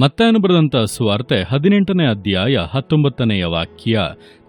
ಮತ್ತಾಯನು ಬರೆದಂತ ಸುವಾರ್ತೆ ಹದಿನೆಂಟನೇ ಅಧ್ಯಾಯ ಹತ್ತೊಂಬತ್ತನೆಯ ವಾಕ್ಯ,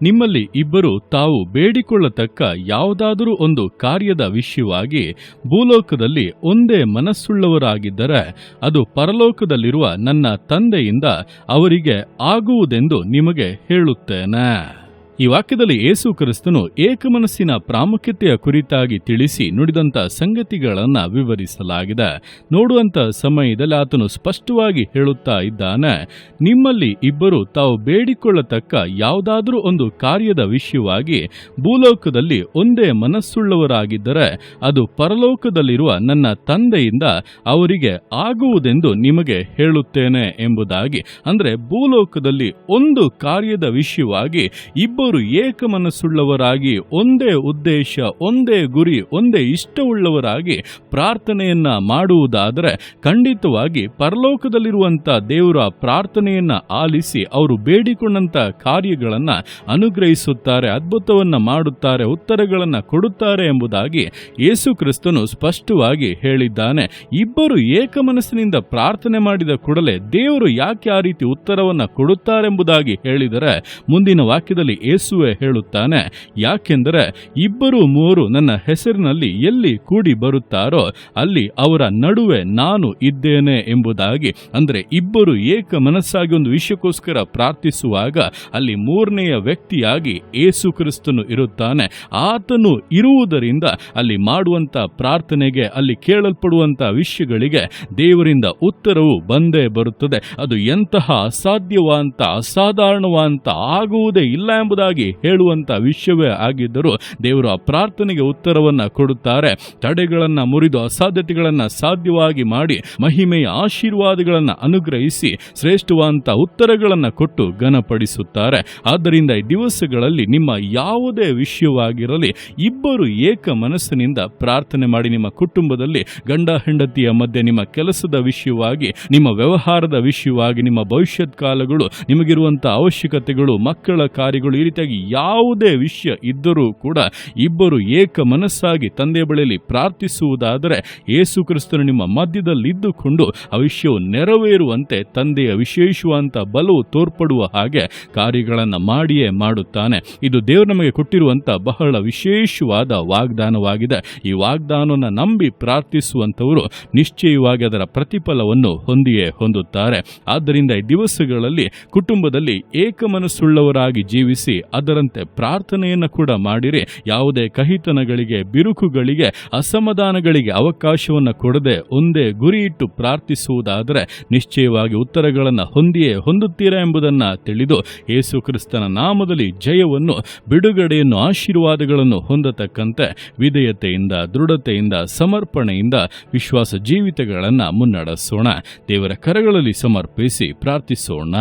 ನಿಮ್ಮಲ್ಲಿ ಇಬ್ಬರು ತಾವು ಬೇಡಿಕೊಳ್ಳತಕ್ಕ ಯಾವುದಾದರೂ ಒಂದು ಕಾರ್ಯದ ವಿಷಯವಾಗಿ ಭೂಲೋಕದಲ್ಲಿ ಒಂದೇ ಮನಸ್ಸುಳ್ಳವರಾಗಿದ್ದರೆ ಅದು ಪರಲೋಕದಲ್ಲಿರುವ ನನ್ನ ತಂದೆಯಿಂದ ಅವರಿಗೆ ಆಗುವುದೆಂದು ನಿಮಗೆ ಹೇಳುತ್ತೇನೆ. ಈ ವಾಕ್ಯದಲ್ಲಿ ಯೇಸು ಕ್ರಿಸ್ತನು ಏಕಮನಸ್ಸಿನ ಪ್ರಾಮುಖ್ಯತೆಯ ಕುರಿತಾಗಿ ತಿಳಿಸಿ ನುಡಿದಂತ ಸಂಗತಿಗಳನ್ನು ವಿವರಿಸಲಾಗಿದೆ. ನೋಡುವಂತ ಸಮಯದಲ್ಲಿ ಆತನು ಸ್ಪಷ್ಟವಾಗಿ ಹೇಳುತ್ತಾ ಇದ್ದಾನೆ, ನಿಮ್ಮಲ್ಲಿ ಇಬ್ಬರು ತಾವು ಬೇಡಿಕೊಳ್ಳತಕ್ಕ ಯಾವುದಾದರೂ ಒಂದು ಕಾರ್ಯದ ವಿಷಯವಾಗಿ ಭೂಲೋಕದಲ್ಲಿ ಒಂದೇ ಮನಸ್ಸುಳ್ಳವರಾಗಿದ್ದರೆ, ಅದು ಪರಲೋಕದಲ್ಲಿರುವ ನನ್ನ ತಂದೆಯಿಂದ ಅವರಿಗೆ ಆಗುವುದೆಂದು ನಿಮಗೆ ಹೇಳುತ್ತೇನೆ ಎಂಬುದಾಗಿ, ಅಂದರೆ ಭೂಲೋಕದಲ್ಲಿ ಒಂದು ಕಾರ್ಯದ ವಿಷಯವಾಗಿ ಇಬ್ಬರು ಏಕಮನಸ್ಸುಳ್ಳವರಾಗಿ, ಒಂದೇ ಉದ್ದೇಶ, ಒಂದೇ ಗುರಿ, ಒಂದೇ ಇಷ್ಟವುಳ್ಳವರಾಗಿ ಪ್ರಾರ್ಥನೆಯನ್ನ ಮಾಡುವುದಾದರೆ ಖಂಡಿತವಾಗಿ ಪರಲೋಕದಲ್ಲಿರುವಂತ ದೇವರ ಪ್ರಾರ್ಥನೆಯನ್ನ ಆಲಿಸಿ ಅವರು ಬೇಡಿಕೊಂಡಂಥ ಕಾರ್ಯಗಳನ್ನ ಅನುಗ್ರಹಿಸುತ್ತಾರೆ, ಅದ್ಭುತವನ್ನ ಮಾಡುತ್ತಾರೆ, ಉತ್ತರಗಳನ್ನ ಕೊಡುತ್ತಾರೆ ಎಂಬುದಾಗಿ ಯೇಸು ಕ್ರಿಸ್ತನು ಸ್ಪಷ್ಟವಾಗಿ ಹೇಳಿದ್ದಾನೆ. ಇಬ್ಬರು ಏಕಮನಸ್ಸಿನಿಂದ ಪ್ರಾರ್ಥನೆ ಮಾಡಿದ ಕೂಡಲೇ ದೇವರು ಯಾಕೆ ಆ ರೀತಿ ಉತ್ತರವನ್ನ ಕೊಡುತ್ತಾರೆಂಬುದಾಗಿ ಹೇಳಿದರೆ ಮುಂದಿನ ವಾಕ್ಯದಲ್ಲಿ ಯೇಸುವೆ ಹೇಳುತ್ತಾನೆ, ಯಾಕೆಂದರೆ ಇಬ್ಬರು ಮೂವರು ನನ್ನ ಹೆಸರಿನಲ್ಲಿ ಎಲ್ಲಿ ಕೂಡಿ ಬರುತ್ತಾರೋ ಅಲ್ಲಿ ಅವರ ನಡುವೆ ನಾನು ಇದ್ದೇನೆ ಎಂಬುದಾಗಿ, ಅಂದರೆ ಇಬ್ಬರು ಏಕ ಮನಸ್ಸಾಗಿ ಒಂದು ವಿಷಯಕ್ಕೋಸ್ಕರ ಪ್ರಾರ್ಥಿಸುವಾಗ ಅಲ್ಲಿ ಮೂರನೆಯ ವ್ಯಕ್ತಿಯಾಗಿ ಏಸು ಕ್ರಿಸ್ತನು ಇರುತ್ತಾನೆ. ಆತನು ಇರುವುದರಿಂದ ಅಲ್ಲಿ ಮಾಡುವಂತ ಪ್ರಾರ್ಥನೆಗೆ, ಅಲ್ಲಿ ಕೇಳಲ್ಪಡುವಂಥ ವಿಷಯಗಳಿಗೆ ದೇವರಿಂದ ಉತ್ತರವು ಬಂದೇ ಬರುತ್ತದೆ. ಅದು ಎಂತಹ ಅಸಾಧ್ಯವಂತ, ಅಸಾಧಾರಣವಂತ ಆಗುವುದೇ ಇಲ್ಲ ಎಂಬುದಾಗಿ ಹೇಳುವಂತ ವಿಷಯವೇ ಆಗಿದ್ದರೂ ದೇವರು ಆ ಪ್ರಾರ್ಥನೆಗೆ ಉತ್ತರವನ್ನ ಕೊಡುತ್ತಾರೆ. ತಡೆಗಳನ್ನ ಮುರಿದು ಅಸಾಧ್ಯತೆಗಳನ್ನ ಸಾಧ್ಯವಾಗಿ ಮಾಡಿ ಮಹಿಮೆಯ ಆಶೀರ್ವಾದಗಳನ್ನ ಅನುಗ್ರಹಿಸಿ ಶ್ರೇಷ್ಠವಾದಂಥ ಉತ್ತರಗಳನ್ನ ಕೊಟ್ಟು ಘನಪಡಿಸುತ್ತಾರೆ. ಆದ್ದರಿಂದ ಈ ದಿವಸಗಳಲ್ಲಿ ನಿಮ್ಮ ಯಾವುದೇ ವಿಷಯವಾಗಿರಲಿ, ಇಬ್ಬರು ಏಕ ಮನಸ್ಸಿನಿಂದ ಪ್ರಾರ್ಥನೆ ಮಾಡಿ ನಿಮ್ಮ ಕುಟುಂಬದಲ್ಲಿ ಗಂಡ ಹೆಂಡತಿಯ ಮಧ್ಯೆ ನಿಮ್ಮ ಕೆಲಸದ ವಿಷಯವಾಗಿ, ನಿಮ್ಮ ವ್ಯವಹಾರದ ವಿಷಯವಾಗಿ, ನಿಮ್ಮ ಭವಿಷ್ಯತ್ ಕಾಲಗಳು ನಿಮಗಿರುವಂಥ ಅವಶ್ಯಕತೆಗಳು, ಮಕ್ಕಳ ಕಾರ್ಯಗಳು ಈ ರೀತಿಯಾಗಿ ಯಾವುದೇ ವಿಷಯ ಇದ್ದರೂ ಕೂಡ ಇಬ್ಬರು ಏಕ ಮನಸ್ಸಾಗಿ ತಂದೆ ಬಳಿಯಲ್ಲಿ ಪ್ರಾರ್ಥಿಸುವುದಾದರೆ ಯೇಸು ಕ್ರಿಸ್ತನು ನಿಮ್ಮ ಮಧ್ಯದಲ್ಲಿದ್ದುಕೊಂಡು ಆ ವಿಷಯವು ನೆರವೇರುವಂತೆ ತಂದೆಯ ವಿಶೇಷವಾದಂಥ ಬಲವು ತೋರ್ಪಡುವ ಹಾಗೆ ಕಾರ್ಯಗಳನ್ನು ಮಾಡಿಯೇ ಮಾಡುತ್ತಾನೆ. ಇದು ದೇವರು ನಮಗೆ ಕೊಟ್ಟಿರುವಂಥ ಬಹಳ ವಿಶೇಷವಾದ ವಾಗ್ದಾನವಾಗಿದೆ. ಈ ವಾಗ್ದಾನವನ್ನು ನಂಬಿ ಪ್ರಾರ್ಥಿಸುವಂಥವರು ನಿಶ್ಚಯವಾಗಿ ಅದರ ಪ್ರತಿಫಲವನ್ನು ಹೊಂದಿಯೇ ಹೊಂದುತ್ತಾರೆ. ಆದ್ದರಿಂದ ಈ ದಿವಸಗಳಲ್ಲಿ ಕುಟುಂಬದಲ್ಲಿ ಏಕಮನಸ್ಸುಳ್ಳವರಾಗಿ ಜೀವಿಸಿ ಅದರಂತೆ ಪ್ರಾರ್ಥನೆಯನ್ನು ಕೂಡ ಮಾಡಿರಿ. ಯಾವುದೇ ಕಹಿತನಗಳಿಗೆ, ಬಿರುಕುಗಳಿಗೆ, ಅಸಮಾಧಾನಗಳಿಗೆ ಅವಕಾಶವನ್ನು ಕೊಡದೆ ಒಂದೇ ಗುರಿ ಇಟ್ಟು ಪ್ರಾರ್ಥಿಸುವುದಾದರೆ ನಿಶ್ಚಯವಾಗಿ ಉತ್ತರಗಳನ್ನು ಹೊಂದಿಯೇ ಹೊಂದುತ್ತೀರಾ ಎಂಬುದನ್ನು ತಿಳಿದು ಯೇಸು ಕ್ರಿಸ್ತನ ನಾಮದಲ್ಲಿ ಜಯವನ್ನು, ಬಿಡುಗಡೆಯನ್ನು, ಆಶೀರ್ವಾದಗಳನ್ನು ಹೊಂದತಕ್ಕಂತೆ ವಿಧೇಯತೆಯಿಂದ, ದೃಢತೆಯಿಂದ, ಸಮರ್ಪಣೆಯಿಂದ ವಿಶ್ವಾಸ ಜೀವಿತಗಳನ್ನು ಮುನ್ನಡೆಸೋಣ. ದೇವರ ಕರಗಳಲ್ಲಿ ಸಮರ್ಪಿಸಿ ಪ್ರಾರ್ಥಿಸೋಣ.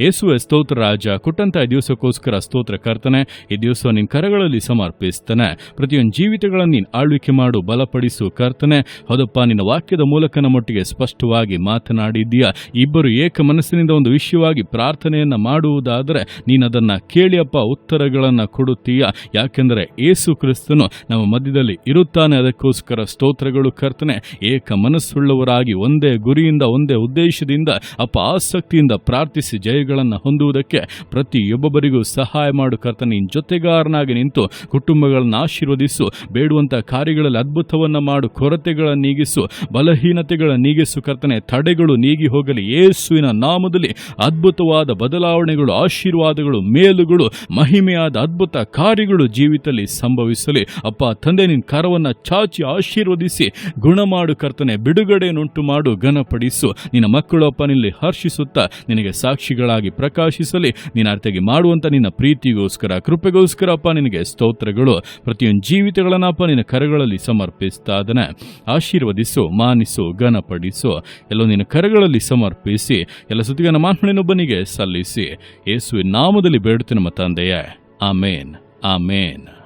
ಯೇಸುವೆ ಸ್ತೋತ್ರ ರಾಜ, ಕೊಟ್ಟಂತ ಈ ದಿವಸಕ್ಕೋಸ್ಕರ ಸ್ತೋತ್ರ ಕರ್ತನೆ, ಈ ದಿವಸ ನಿನ್ನ ಕರಗಳಲ್ಲಿ ಸಮರ್ಪಿಸ್ತಾನೆ. ಪ್ರತಿಯೊಂದು ಜೀವಿತಗಳನ್ನು ನೀನ್ ಆಳ್ವಿಕೆ ಮಾಡು, ಬಲಪಡಿಸು ಕರ್ತನೆ. ಹೌದಪ್ಪ, ನಿನ್ನ ವಾಕ್ಯದ ಮೂಲಕ ನಮ್ಮೊಟ್ಟಿಗೆ ಸ್ಪಷ್ಟವಾಗಿ ಮಾತನಾಡಿದ್ದೀಯ. ಇಬ್ಬರು ಏಕ ಮನಸ್ಸಿನಿಂದ ಒಂದು ವಿಷಯವಾಗಿ ಪ್ರಾರ್ಥನೆಯನ್ನ ಮಾಡುವುದಾದರೆ ನೀನು ಅದನ್ನ ಕೇಳಿಯಪ್ಪ, ಉತ್ತರಗಳನ್ನು ಕೊಡುತ್ತೀಯ. ಯಾಕೆಂದರೆ ಏಸು ಕ್ರಿಸ್ತನು ನಮ್ಮ ಮಧ್ಯದಲ್ಲಿ ಇರುತ್ತಾನೆ, ಅದಕ್ಕೋಸ್ಕರ ಸ್ತೋತ್ರಗಳು ಕರ್ತನೆ. ಏಕ ಮನಸ್ಸುಳ್ಳವರಾಗಿ, ಒಂದೇ ಗುರಿಯಿಂದ, ಒಂದೇ ಉದ್ದೇಶದಿಂದ, ಅಪ್ಪ ಆಸಕ್ತಿಯಿಂದ ಪ್ರಾರ್ಥಿಸಿ ಜಯಗಳನ್ನು ಹೊಂದುವುದಕ್ಕೆ ಪ್ರತಿಯೊಬ್ಬೊಬ್ಬರಿಗೂ ಸಹಾಯ ಮಾಡು. ಕರ್ತನೆ ನಿನ್ನ ಜೊತೆಗಾರನಾಗಿ ನಿಂತು ಕುಟುಂಬಗಳನ್ನು ಆಶೀರ್ವದಿಸು. ಬೇಡುವಂಥ ಕಾರ್ಯಗಳಲ್ಲಿ ಅದ್ಭುತವನ್ನು ಮಾಡು. ಕೊರತೆಗಳ ನೀಗಿಸು. ಬಲಹೀನತೆಗಳ ನೀಗಿಸು. ಕರ್ತನೆ, ತಡೆಗಳು ನೀಗಿ ಹೋಗಲಿ. ಯೇಸುವಿನ ನಾಮದಲ್ಲಿ ಅದ್ಭುತವಾದ ಬದಲಾವಣೆಗಳು, ಆಶೀರ್ವಾದಗಳು, ಮೇಲುಗಳು, ಮಹಿಮೆಯಾದ ಅದ್ಭುತ ಕಾರ್ಯಗಳು ಜೀವಿತದಲ್ಲಿ ಸಂಭವಿಸಲಿ. ಅಪ್ಪ, ತಂದೆ, ನಿನ್ನ ಕರವನ್ನು ಚಾಚಿ ಆಶೀರ್ವದಿಸಿ. ಗುಣ ಮಾಡು ಕರ್ತನೆ. ಬಿಡುಗಡೆಯನ್ನುಂಟು ಮಾಡು. ಘನಪಡಿಸು. ನಿನ್ನ ಮಕ್ಕಳು ಅಪ್ಪ ನಿಲ್ಲಿ ಹರ್ಷಿಸುತ್ತಾ, ನಿನಗೆ ಸಾಕ್ಷಿಗಳಾಗಿ ಪ್ರಕಾಶಿಸಲಿ. ನೀನು ಅರ್ಥಗೆ ಮಾಡುವಂತ ನಿನ್ನ ಪ್ರೀತಿಗೋಸ್ಕರ, ಕೃಪೆಗೋಸ್ಕರ ಅಪ್ಪ, ನಿನಗೆ ಸ್ತೋತ್ರಗಳು. ಪ್ರತಿಯೊಂದು ಜೀವಿತಗಳನ್ನಪ್ಪ, ನಿನ್ನ ಕರಗಳಲ್ಲಿ ಸಮರ್ಪಿಸ್ತಾ ಆಶೀರ್ವದಿಸು, ಮಾನಿಸು, ಘನಪಡಿಸು. ಎಲ್ಲ ನಿನ್ನ ಕರಗಳಲ್ಲಿ ಸಮರ್ಪಿಸಿ, ಎಲ್ಲ ಸುದ್ದಿಗನ ಮಾತುಗಳನ್ನೊಬ್ಬನಿಗೆ ಸಲ್ಲಿಸಿ. ಯೇಸುವಿನ ನಾಮದಲ್ಲಿ ಬೇಡುತ್ತೆ ನಮ್ಮ ತಂದೆಯೇ. ಆಮೇನ್. ಆಮೇನ್.